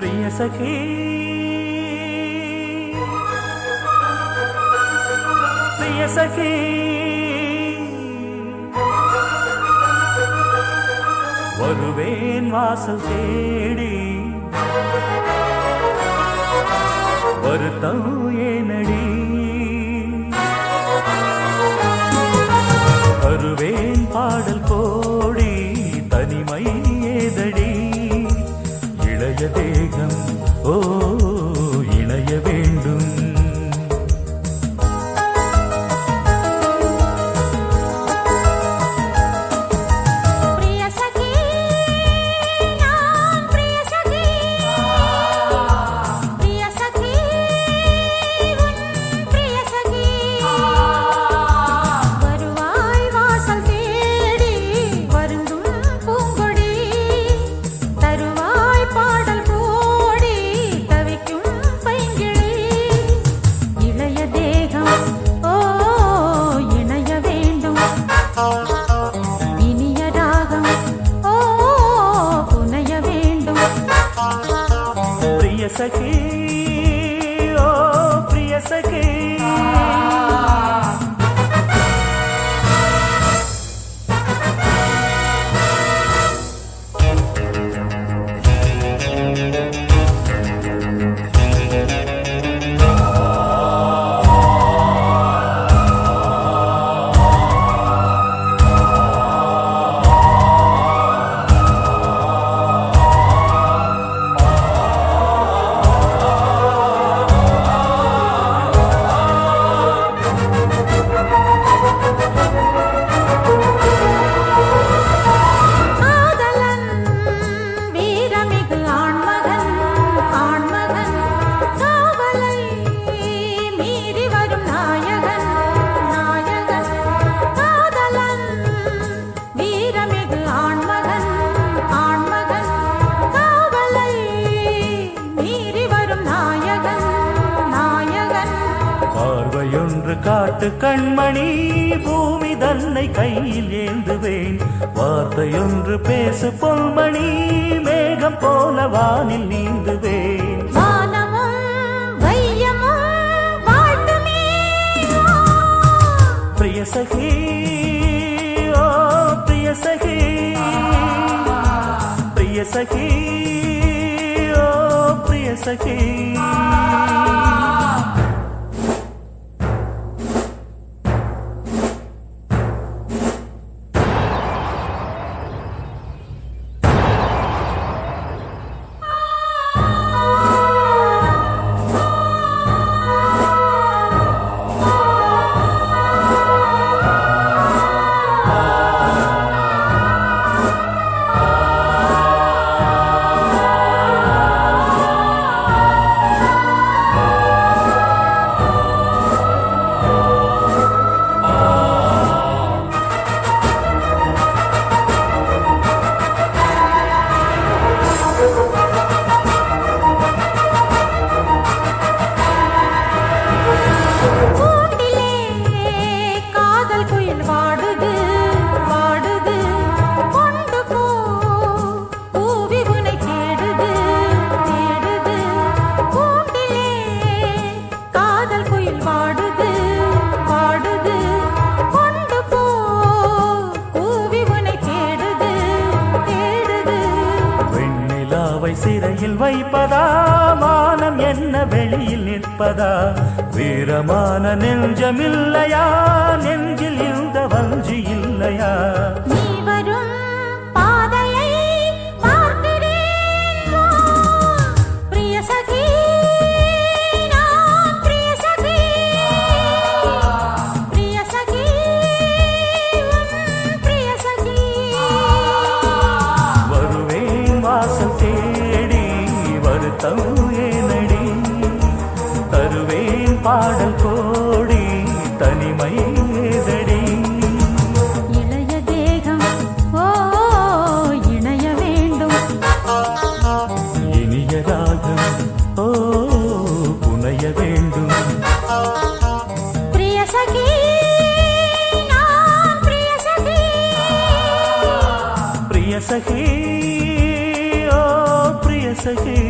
பிரியசகே பிரியசகே வருவேன் வாசல் தேடி வருத்தம் ஏனடி வருவேன் பாடல் கோடி தனிமை ஏதடி ഇളയ വേഗം ഓ ഇളയ വേഗം ప్రియ సఖీ ఓ ప్రియ సఖీ. நாட்டு கண்மணி பூமி தன்னை கையில் ஏந்துவேன். வார்த்தையொன்று பேசு பொன்மணி மேகம் போல வானில் நீந்துவேன். பிரிய சகி ஓ பிரிய சகி. பிரிய சகி ஓ பிரிய சகி. உம்மை சிறையில் வைப்பதா? மானம் என்ன வெளியில் நிற்பதா? வீரமான நெஞ்சமில்லையா? సఖీ ఓ ప్రియ సఖీ.